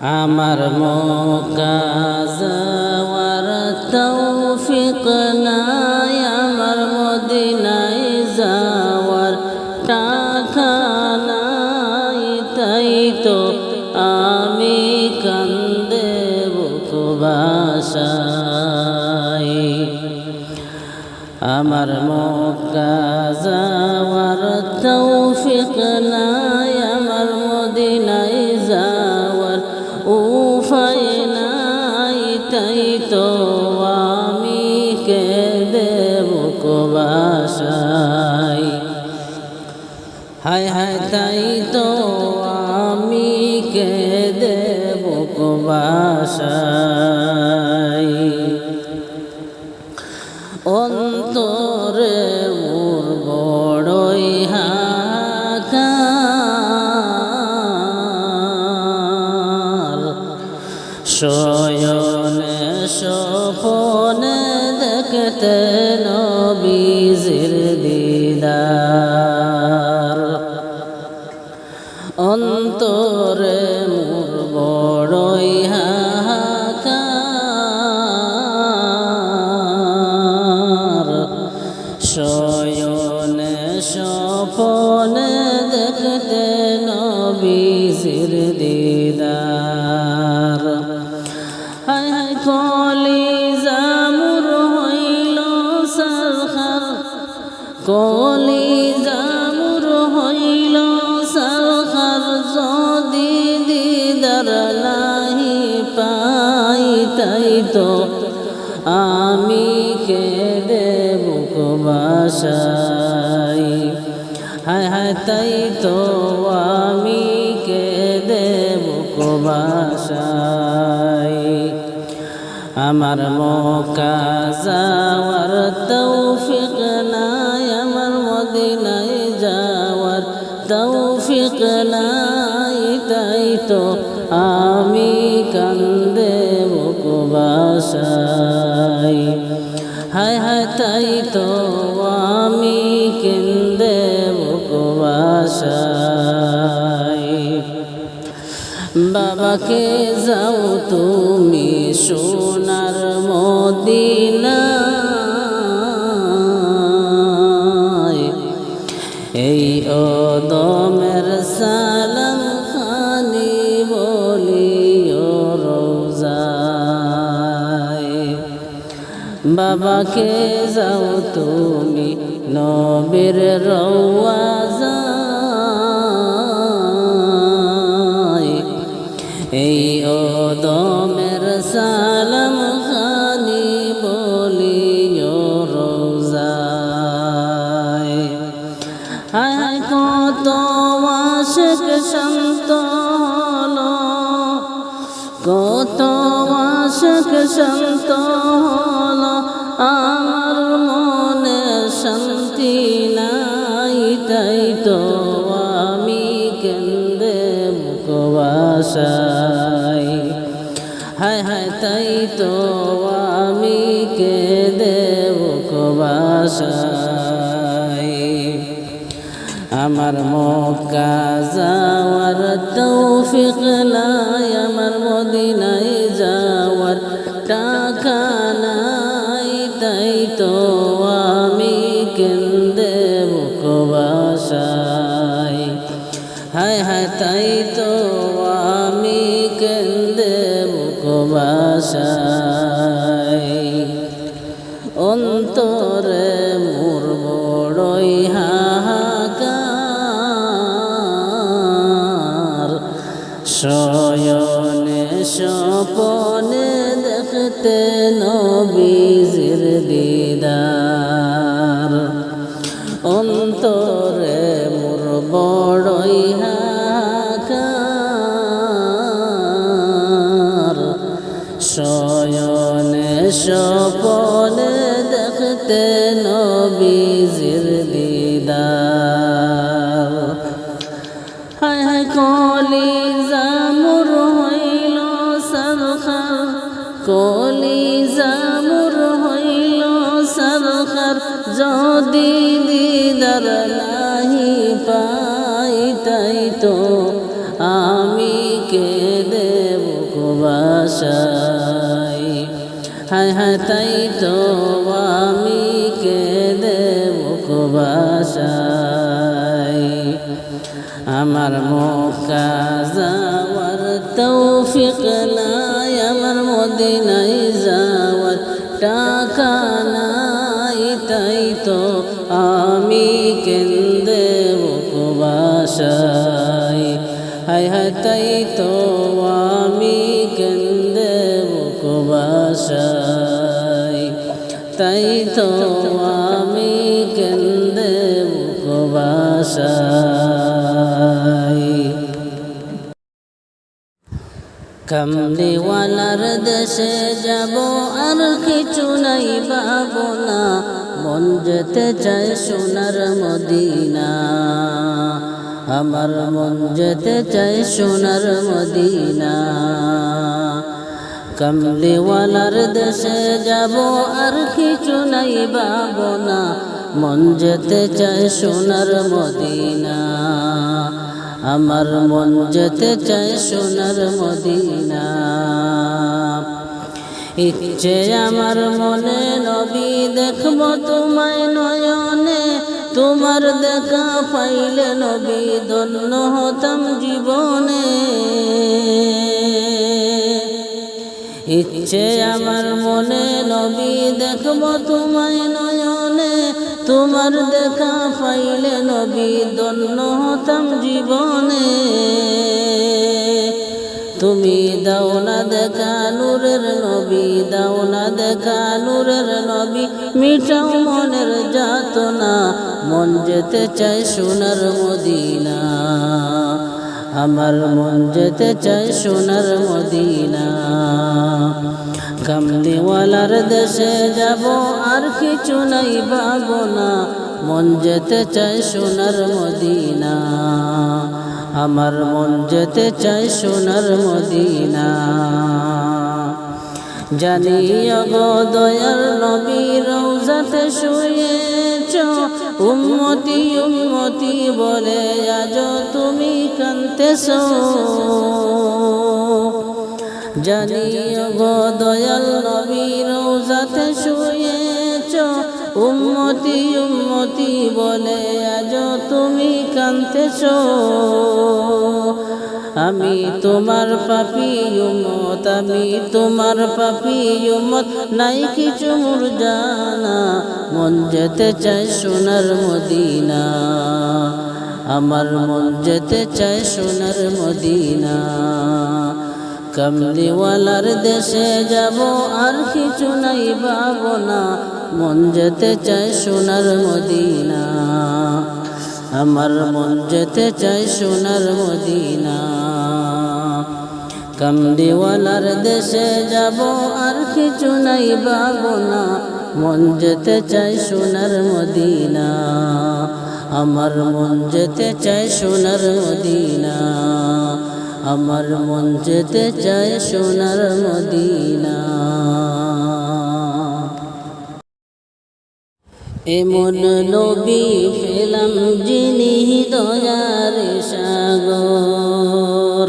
আমার মক্কা যাওয়ার তৌফিক নাই, আমার মদিনায় যাওয়ার টাকা নাই, তাই তো আমি কান্দে বুক বাসায় আমার মক্কা যাওয়ার তৌফিক নাই বাসায়। অন্তরে মোর বড়ই হাকার শয়নে সপনে দেখতে নবীজির দিদার। অন্তরে দেখতে নবীজির দিদার। কলি জামুর হইল সরখার কলি জামুর হইল সরখার যদি দিদার নাহি পাই, তাই তো আমি কে দেব বাসাই হায় হায়, তাই তো আমি কে দেব বাসাই আমার মৌকা যাওয়ার তৌফিক নাই, আমার মদিনায় যাওয়ার তৌফিক নাই। বাসাই বাবাকে যাও তুমি সোনার মদিনা। এই অদমের সালাম খানি বলিও রোজায়। বাবাকে যাও তুমি নবীর রওয়াজায় কত আশেক শান্ত হলো, আমার মনে শান্তি নাই, তাই তো আমি কেন্দ্রে মুখবাসাই। হায় হায়, তাই তো আমি কে দেব বাসাই আমার মক্কা যাওয়ার তৌফিক নাই আমার মদিনায় যাওয়ার টাকা নাই, তাই তো আমি কেন্দে মুখবাসাই হায় হায়, তাই তো আমি কেন্দে মুখবাসাই দিদার। অন্তরে মোর বড়ই হাহাকার। শয়নে সপনে দেখতে নবীজির দিদার। হায় হায় কলি জামুর হইল সরখার কলি জামুর যদি দিদার নাহি পাই, তাই তো আমি কে দেব বাসাই। হায় হায়, তাই তো আমি কে দেব বাসাই। আমার মক্কা যাওয়ার তৌফিক নাই, আমার মদিনায় বাসাই হায় হায় তাই তো আমি কেন্দে বাসাই তাই তো আমি কেন্দে বাসাই কামলিওয়ালার দেশে যাব আর কিছু নাই পাবো না মন যেতে চায় সোনার মদিনা। আমার মন যেতে চায় সোনার মদিনা। কামলিওয়ালার দেশে যাব আর কিছু নাই না মন যেতে চায় সোনার মদিনা। আমার মন যেতে চায় সোনার মদিনা। ইচ্ছে আমার মনে নবী দেখব তোমায় নয়নে তোমার দেখা পাইলে নবী ধন্য হতাম জীবনে। ইচ্ছে আমার মনে নবী দেখব তোমায় নয়নে। তোমার দেখা পাইলে নবী ধন্য হতাম জীবনে। তুমি দাও না দেখা নূরের নবী, দাও না দেখা নূরের নবী। মিঠাও মনের যাত না মন যেতে চাই সোনার মদিনা। আমার মন যেতে চাই সোনার মদিনা। কামলিওয়ালার দেশে যাব, আর কিছু নাই পাবো না মন যেতে চাই সোনার মদিনা। আমার মন যেতে চাই সোনার মদিনা। জানি গো দয়ার নবী রৌজাতে শুয়েছ, উম্মতি উম্মতি বলে আজ তুমি কান্তেছ জানি গো দয়াল নবী রৌজাতে শুয়েছ উম্মতি উম্মতি বলে, আজ তুমি কান্তেছ আমি তোমার পাপি উমত আমি তোমার পাপি উমত নাই কিছু মোর জানা মন যেতে চাই সোনার মদিনা। আমার মন যেতে চাই সোনার মদিনা। কামলিওয়ালার দেশে যাব, আর কিছু নাই পাবো না মন যেতে চায় সোনার মদিনা। আমার মন যেতে চায় সোনার মদিনা। কামলিওয়ালার দেশে যাব আর কিছু নাই পাবো না মন যেতে চায় সোনার মদিনা। আমার মন যেতে চায় সোনার মদিনা। আমার মন যেতে চায় সোনার মদিনা। এমন নবী পেলাম যিনি দয়ার সাগর।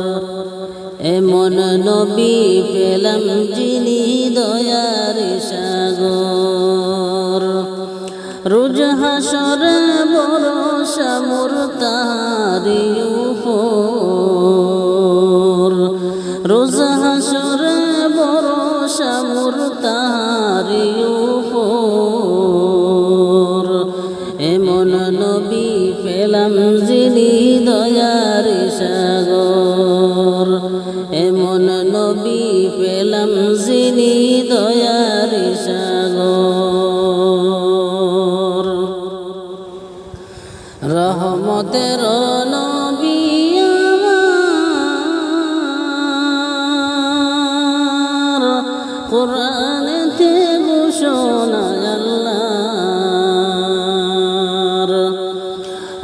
এমন নবী পেলাম যিনি দয়ার সাগর। রোজ হাসর বরসা মোর তাহারি উপর। রোজ হাসর বরসা মোর তাহারি সাগর এমন নবী পেলাম যিনি দয়ার সাগর। রহমতের নবী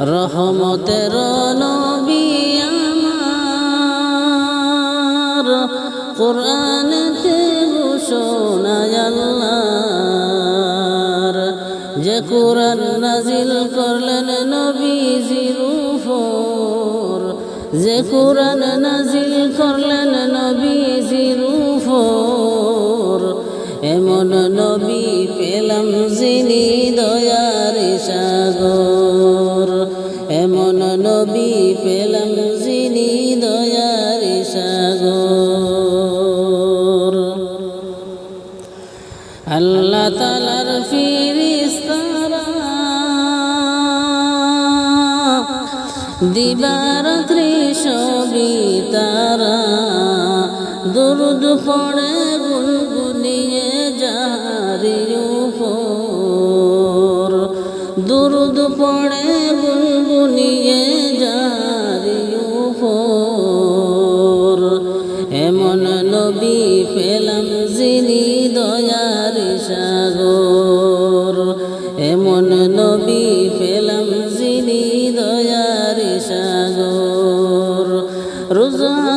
রহমতের কোরআনেতে ঘোষণা আল্লাহর। যে কোরআন নাজিল করলেন নবীজির উপর যে কোরআন নাজিল করলেন নবীজির উপর এমন নবী পেলাম যিনি দয়ার সাগর দিবারাত্রি সবই তারা দুরুদ পড়ে রোজাসরে